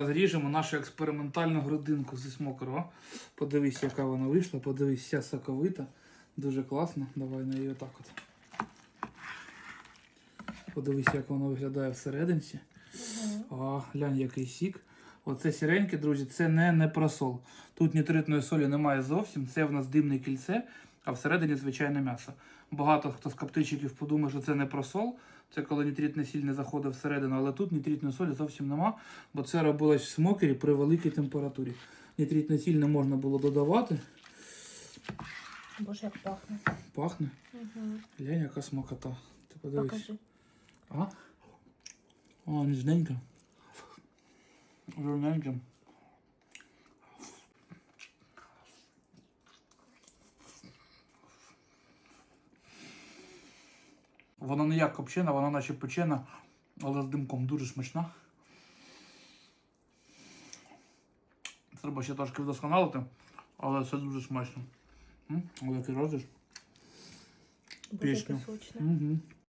Зріжемо нашу експериментальну грудинку зі смокеру. Подивись, яка вона вийшла, подивись, вся соковита. Дуже класно. Давай на її отак от. Подивись, як вона виглядає всерединці. А, глянь, який сік. Оце сіреньке, друзі, це не, не просол. Тут нітритної солі немає зовсім. Це в нас димне кільце, а всередині звичайне м'ясо. Багато хто з коптильщиків подумає, що це не просол. Це коли нітритна сіль не заходить всередину, але тут нітритної солі зовсім нема, бо це робилось в смокері при великій температурі. Нітритну сіль не можна було додавати. Боже, як пахне. Пахне. Угу. Глянь, яка смакота. Ти подивись. Покажи. А? О, ніжненько. Жирненько. Вона не як копчена, вона наче печена, але з димком дуже смачна. Треба ще трошки вдосконалити, але це дуже смачно. Який розріз. Сочне. Угу.